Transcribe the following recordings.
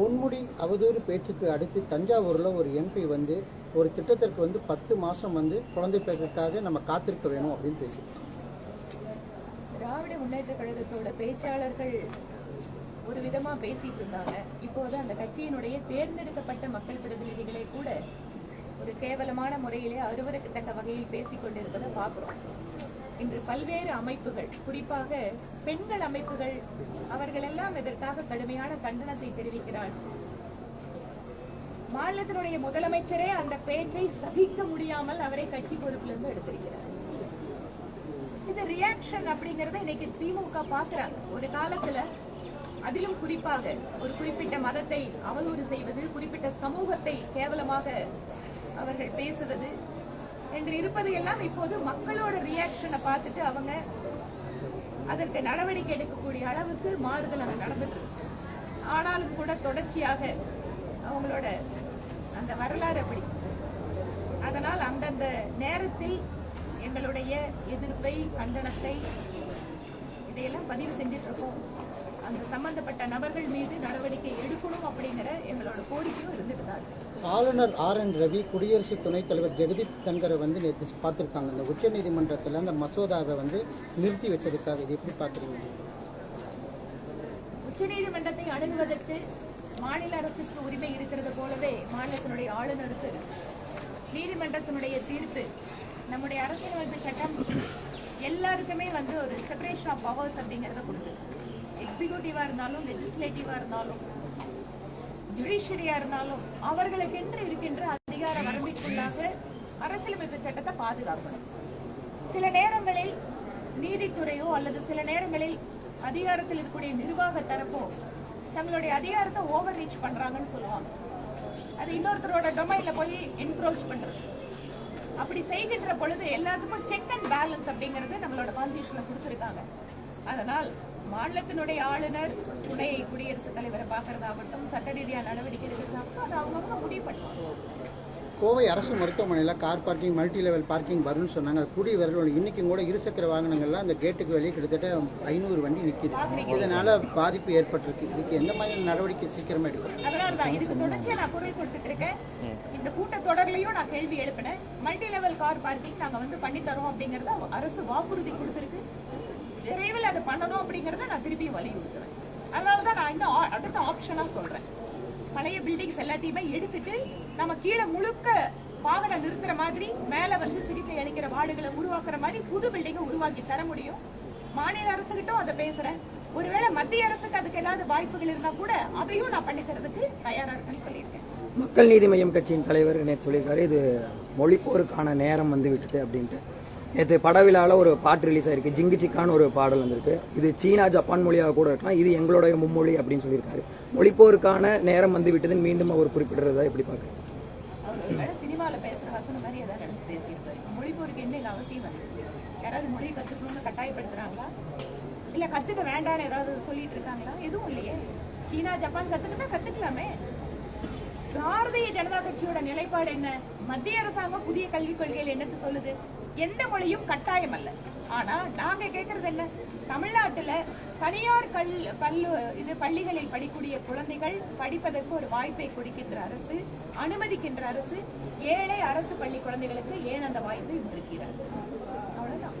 பொன்முடி அவதூறு பேச்சுக்கு அடுத்து தஞ்சாவூரில் ஒரு எம்பி வந்து ஒரு திட்டத்திற்கு வந்து பத்து மாதம் வந்து குழந்தை பேருக்காக நம்ம காத்திருக்க வேணும் அப்படின்னு பேசியிருக்காங்க திராவிட முன்னேற்ற கழகத்தோட பேச்சாளர்கள் ஒரு விதமா பேசிட்டு இருந்தாங்க. இப்போது அந்த கட்சியினுடைய தேர்ந்தெடுக்கப்பட்ட மக்கள் பிரதிநிதிகளை கூட ஒரு கேவலமான முறையிலே அருவருக்கத்தக்க வகையில் பேசிக் கொண்டிருப்பதை பார்க்கிறோம். இன்று பல்வேறு அமைப்புகள் குறிப்பாக பெண்கள் அமைப்புகள் அவர்கள் எல்லாம் இதற்காக கடுமையான கண்டனத்தை தெரிவிக்கிறார்கள் மாநிலத்தினுடைய முதலமைச்சரே அந்த பேச்சை சகிக்க முடியாமல் அவரை கட்சி பொறுப்பிலிருந்து எடுத்திருக்கிறார். இந்த ரியாக்ஷன் அப்படிங்கறத இன்னைக்கு திமுக பாக்குறாங்க ஒரு காலத்துல அதிலும் குறிப்பாக ஒரு குறிப்பிட்ட மதத்தை அவதூறு செய்வது குறிப்பிட்ட சமூகத்தை கேவலமாக அவர்கள் பேசுவது என்று இருப்பது எல்லாம் இப்போது மக்களோட ரியாக்ஷனை பார்த்துட்டு அவங்க அதற்கு நடவடிக்கை எடுக்கக்கூடிய அளவுக்கு மாறுதல் அங்கே நடந்துட்டு ஆனாலும் கூட தொடர்ச்சியாக அவங்களோட அந்த வரலாறு அப்படி. அதனால் அந்தந்த நேரத்தில் எங்களுடைய எதிர்ப்பை கண்டனத்தை இதையெல்லாம் பதிவு செஞ்சுட்டு இருக்கோம். அந்த சம்பந்தப்பட்ட நபர்கள் மீது நடவடிக்கை எடுக்கணும் அப்படிங்கிற எங்களோட கோரிக்கையும் இருந்துட்டு தான். ஆளுநர் ஆர் என் ரவி குடியரசு துணைத் தலைவர் ஜெகதீப் தன்கரை வந்து நேற்று பார்த்துருக்காங்க இந்த உச்சநீதிமன்றத்தில் அந்த மசோதாவை வந்து நிறுத்தி வச்சதுக்காக இது எப்படி பார்க்குறீங்க உச்சநீதிமன்றத்தை அணுகுவதற்கு மாநில அரசுக்கு உரிமை இருக்கிறது போலவே மாநிலத்தினுடைய ஆளுநருக்கு. நீதிமன்றத்தினுடைய தீர்ப்பு நம்முடைய அரசியலமைப்பு சட்டம் எல்லாருக்குமே வந்து ஒரு செப்பரேஷன் ஆஃப் பவர்ஸ் அப்படிங்கறத கொடுக்குது எக்ஸிக்யூட்டிவாக இருந்தாலும் லெஜிஸ்லேட்டிவாக இருந்தாலும் ஜுடிஷியரியாக இருந்தாலும் அவர்களுக்கென்று இருக்கின்ற அதிகார வரம்பிற்குள்ளாக அரசியலமைப்பு சட்டத்தை பாதுகாக்கணும். சில நேரங்களில் நீதித்துறையோ அல்லது சில நேரங்களில் அதிகாரத்தில் இருக்கக்கூடிய நிர்வாக தரப்போ தங்களுடைய அதிகாரத்தை ஓவர் ரீச் பண்றாங்கன்னு சொல்லுவாங்க. அது இன்னொருத்தரோட டொமைன்ல போய் என்க்ரோச் பண்றது. அப்படி செய்கின்ற பொழுது எல்லாத்துக்கும் செக் அண்ட் பேலன்ஸ் அப்படிங்கறது நம்மளோட கான்ஸ்டியூஷன்ல கொடுத்துருக்காங்க. அதனால் மாநிலத்தினுடைய ஆளுநர் துணை குடியரசுத் தலைவரை பார்க்கறதாகட்டும் சட்ட ரீதியா நடவடிக்கை எடுக்கிறதாகட்டும் அது அவங்கவுங்க முடிவு பண்ணுவாங்க. கோவை அரசு மருத்துவமனையில் car parking multi level parking வரும்னு சொன்னாங்க. அது கூடிய விரைவில் இன்னைக்கும் கூட இருசக்கர வாகனங்கள்லாம் அந்த கேட்டுக்கு வெளியே கிட்டத்தட்ட ஐநூறு வண்டி நிற்கிது இதனால பாதிப்பு ஏற்பட்டிருக்கு. இதுக்கு எந்த மாதிரி நடவடிக்கை சீக்கிரமா எடுக்கும் அதனால தான் இதுக்கு தொடர்ச்சியா நான் குரல் கொடுத்துட்டு இருக்கேன் இந்த கூட்டத்தொடர்லயும் நான் கேள்வி எழுப்பினேன். மல்டி லெவல் கார் பார்க்கிங் நாங்க வந்து பண்ணி தரோம் அப்படிங்கறத அரசு வாக்குறுதி கொடுத்திருக்கு. விரைவில் அதை பண்ணணும் அப்படிங்கிறத நான் திருப்பி வலியுறுத்துறேன். அதனாலதான் நான் இந்த ஆ- அடுத்த ஆப்ஷனாக சொல்றேன். பழைய பில்டிங்ஸ் எல்லாத்தையுமே எடுத்துட்டு நம்ம கீழே முழுக்க வாகனம் நிறுத்துற மாதிரி மேல வந்து சிகிச்சை அளிக்கிற வார்டுகளை உருவாக்குற மாதிரி புது பில்டிங்கை உருவாக்கி தர முடியும். மாநில அரசுகிட்டும் அதை பேசுறேன். ஒருவேளை மத்திய அரசுக்கு அதுக்கு ஏதாவது வாய்ப்புகள் இருந்தா கூட அதையும் நான் பண்ணிக்கிறதுக்கு தயாராக இருக்குன்னு இருக்கேன்னு சொல்லியிருக்கேன். மக்கள் நீதி மையம் கட்சியின் தலைவர் நேற்று சொல்லியிருக்காரு இது மொழிப்போருக்கான நேரம் வந்து விட்டது அப்படின்ட்டு. நேற்று படவிழாவில் ஒரு பாட்டு ரிலீஸ் ஆயிருக்கு. ஜிங்கு சிக்கான்னு ஒரு பாடல் வந்திருக்கு. இது சீனா ஜப்பான் மொழியாக கூட இருக்கலாம். இது எங்களுடைய மும்மொழி அப்படின்னு சொல்லியிருக்காரு. மொழிப்போருக்கான நேரம் வந்து விட்டதுன்னு மீண்டும் அவர் குறிப்பிடுறதா எப்படி பார்க்குறேன் வசனம் மாதிரி ஏதாவது என்ன அவசியம் யாராவது மொழியை கட்டாயப்படுத்துறாங்களா? இல்லை கத்துக்க வேண்டாம்னு ஏதாவது சொல்லிட்டு இருக்காங்களா? எதுவும் இல்லையே. சீனா ஜப்பான் கத்துக்கிட்டா கத்துக்கலாமே. பாரதிய ஜனதா கட்சியோட நிலைப்பாடு என்ன? மத்திய அரசாங்கம் புதிய கல்விக் கொள்கையில் என்னத்து சொல்லுது? எந்த மொழியும் கட்டாயம் அல்ல. ஆனா நாங்க கேக்குறது என்ன? தமிழ்நாட்டுல தனியார் கல் பல்லு இது பள்ளிகளில் படிக்கக்கூடிய குழந்தைகள் படிப்பதற்கு ஒரு வாய்ப்பை கொடுக்கின்ற அரசு அனுமதிக்கின்ற அரசு ஏழை அரசு பள்ளி குழந்தைகளுக்கு ஏன் அந்த வாய்ப்பை இருக்கிறார் அவ்வளவுதான்.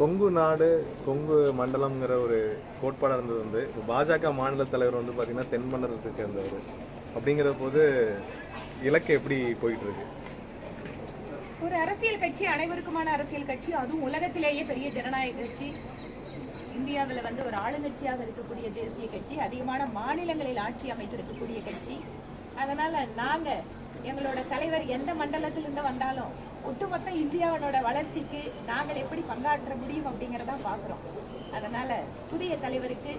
கொங்கு நாடு கொங்கு மண்டலம்ங்கிற ஒரு கோட்பாடாக இருந்தது வந்து பாஜக மாநில தலைவர் வந்து பாத்தீங்கன்னா தென் மண்டலத்தை சேர்ந்தவர். அப்படிங்கிற போது இலக்கு எப்படி போயிட்டு இருக்கு ஒரு அரசியல் கட்சி அனைவருக்குமான அரசியல் கட்சி அதுவும் உலகத்திலேயே பெரிய ஜனநாயக கட்சி. இந்தியாவில் வந்து ஒரு ஆளுங்கட்சியாக இருக்கக்கூடிய தேசிய கட்சி அதிகமான மாநிலங்களில் ஆட்சி அமைத்திருக்கக்கூடிய கட்சி. அதனால நாங்க எங்களோட தலைவர் எந்த மண்டலத்திலிருந்து வந்தாலும் ஒட்டுமொத்த இந்தியாவோட வளர்ச்சிக்கு நாங்கள் எப்படி பங்காற்ற முடியும் அப்படிங்கறத பாக்குறோம். அதனால புதிய தலைவருக்கு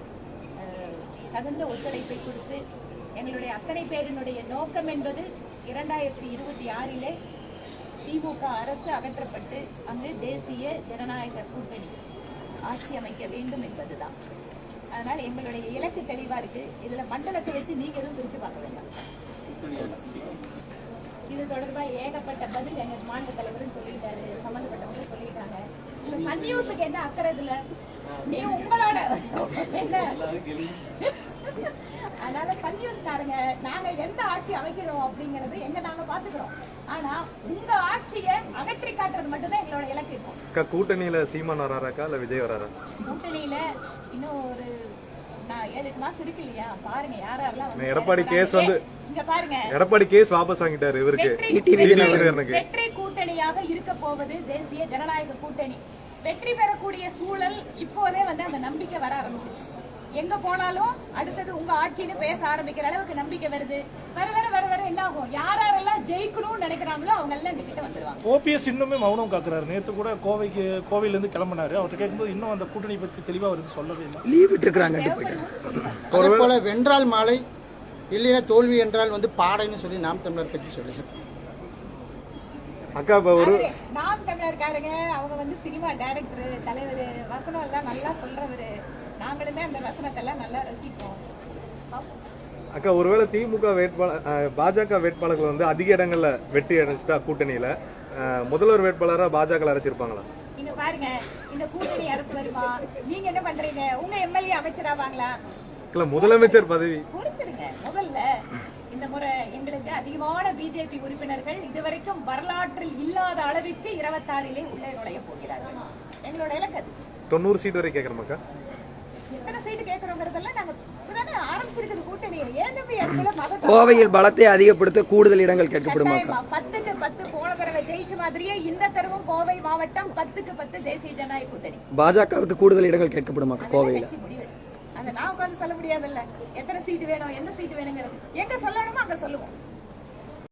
தகுந்த ஒத்துழைப்பை கொடுத்து எங்களுடைய அத்தனை பேரினுடைய நோக்கம் என்பது இரண்டாயிரத்தி இருபத்தி ஆறிலே திமுக அரசு அகற்றப்பட்டு அங்கு தேசிய ஜனநாயக கூட்டணி ஆட்சி அமைக்க வேண்டும் என்பதுதான். அதனால் எங்களுடைய இலக்கு தெளிவா இருக்கு. இதுல மண்டலத்தை வச்சு நீங்க எதுவும் பிரிச்சு பார்க்க வேண்டாம். இது தொடர்பா ஏகப்பட்ட பதில் எங்க மாநில தலைவரும் சொல்லிட்டாரு சம்பந்தப்பட்டவங்க சொல்லிட்டாங்க. இல்ல சன் நியூஸுக்கு என்ன அக்கறை இதுல? நீ உங்களோட என்ன? அதனால சன் நியூஸ் நாங்க எந்த ஆட்சி அமைக்கிறோம் அப்படிங்கறது எங்க நாங்க பாத்துக்கிறோம். ஆனா உங்க ஆட்சியை அகற்றி காட்டுறது மட்டும்தான் எங்களோட இலக்கு இருக்கும் கூட்டணியில சீமான் வராராக்கா இல்ல விஜய் வராரா? கூட்டணியில இன்னும் ஒரு எடப்பாடி கேஸ் வந்து- இங்க பாருங்க. எடப்பாடி கேஸ் வாபஸ் வாங்கிட்டாரு இவருக்கு. வெற்றி கூட்டணியாக இருக்க போவது தேசிய ஜனநாயக கூட்டணி. வெற்றி பெறக்கூடிய சூழல் இப்போதே வந்து அந்த நம்பிக்கை வர ஆரம்பிச்சிச்சு எங்க போனாலும் அடுத்தது உங்க ஆட்சின்னு பேச ஆரம்பிக்கிற அளவுக்கு நம்பிக்கை வருது. வர வர வர வர என்ன ஆகும்? யார் யாரெல்லாம் ஜெயிக்கணும்னு நினைக்கிறாங்களோ அவங்க எல்லாம் கிட்ட வந்துருவாங்க. ஓபிஎஸ் இன்னுமே மௌனம் காக்குறாரு. நேத்து கூட கோவைக்கு கோவையில இருந்து கிளம்பினாரு. அவர்கிட்ட கேட்கும்போது இன்னும் அந்த கூட்டணி பத்தி தெளிவா அவருக்கு சொல்லவே இல்லை. லீவ் போயிட்டாங்க அதே போல வென்றால் மாலை இல்லைன்னா தோல்வி என்றால் வந்து பாடைன்னு சொல்லி நாம் தமிழர் கட்சி சொல்லி. அக்கா இப்ப ஒரு நாம் தமிழர்காரங்க அவங்க வந்து சினிமா டைரக்டர் தலைவர் வசனம் எல்லாம் நல்லா சொல்றவரு. நாங்களுமே அந்த வசனத்தை எல்லாம் நல்லா ரசிப்போம். அக்கா ஒருவேளை திமுக வேட்பாளர் பாஜக வேட்பாளர்கள் வந்து அதிக இடங்கள்ல வெற்றி அடைஞ்சிட்டா கூட்டணியில முதல்வர் வேட்பாளரா பாஜக அரைச்சிருப்பாங்களா? இங்க பாருங்க இந்த கூட்டணி அரசு வருமா? நீங்க என்ன பண்றீங்க? உங்க எம்எல்ஏ அமைச்சராவாங்களா இல்ல முதலமைச்சர் பதவி. பொறுத்துருங்க. முதல்ல இந்த முறை எங்களுக்கு அதிகமான பிஜேபி உறுப்பினர்கள் இதுவரைக்கும் வரலாற்றில் இல்லாத அளவிற்கு இருபத்தாறிலே உள்ளே நுழைய போகிறார்கள். எங்களோட இலக்கு. தொண்ணூறு சீட் வரை எத்தனை சீட்டு கேட்கறோங்கிறதெல்லாம் நாங்க இப்பதானே ஆரம்பிச்சிருக்குது கூட்டணி ஏன் தம்பி அதுக்குள்ள மகன் கோவையில் பலத்தை அதிகப்படுத்த கூடுதல் இடங்கள் கேட்கப்படுமாக்கா கட்டாயமா. பத்துக்கு பத்து போன தடவை ஜெயிச்ச மாதிரியே இந்த தடவும் கோவை மாவட்டம் பத்துக்கு பத்து தேசிய ஜனநாயக கூட்டணி. பாஜகவுக்கு கூடுதல் இடங்கள் கேட்கப்படுமாக்கா கோவையில்? அதை நான் உட்கார்ந்து சொல்ல முடியாதுல்ல. எத்தனை சீட்டு வேணும் எந்த சீட்டு வேணுங்கிறது. எங்க சொல்லணுமோ அங்க சொல்லுவோம்.